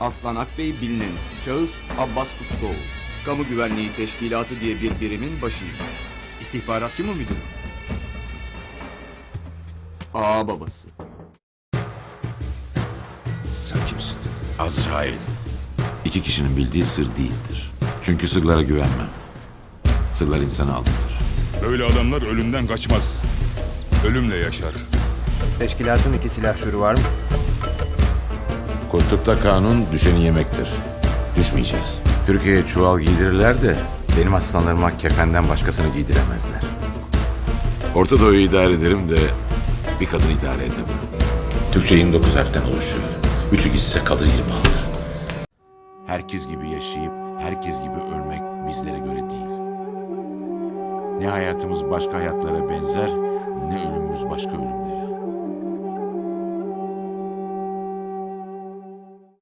Aslan Akbey bilinen isim. Şahıs Abbas Ustaoğlu. Kamu Güvenliği Teşkilatı diye bir birimin başıyım. İstihbaratçı mı müdürüm? Aa babası. Sen kimsin? Azrail. İki kişinin bildiği sır değildir. Çünkü sırlara güvenmem. Sırlar insanı aldatır. Böyle adamlar ölümden kaçmaz. Ölümle yaşar. Teşkilatın iki silah şuru var mı? Koltukta kanun düşeni yemektir. Düşmeyeceğiz. Türkiye'ye çuval giydirirler de benim aslanlarıma kefenden başkasını giydiremezler. Orta Doğu'yu idare ederim de bir kadın idare edemem. Türkçe 29 harften oluşuyor. Üçü gitse kalır 26. Herkes gibi yaşayıp herkes gibi ölmek bizlere göre değil. Ne hayatımız başka hayatlara benzer ne ölümümüz başka ölümlere.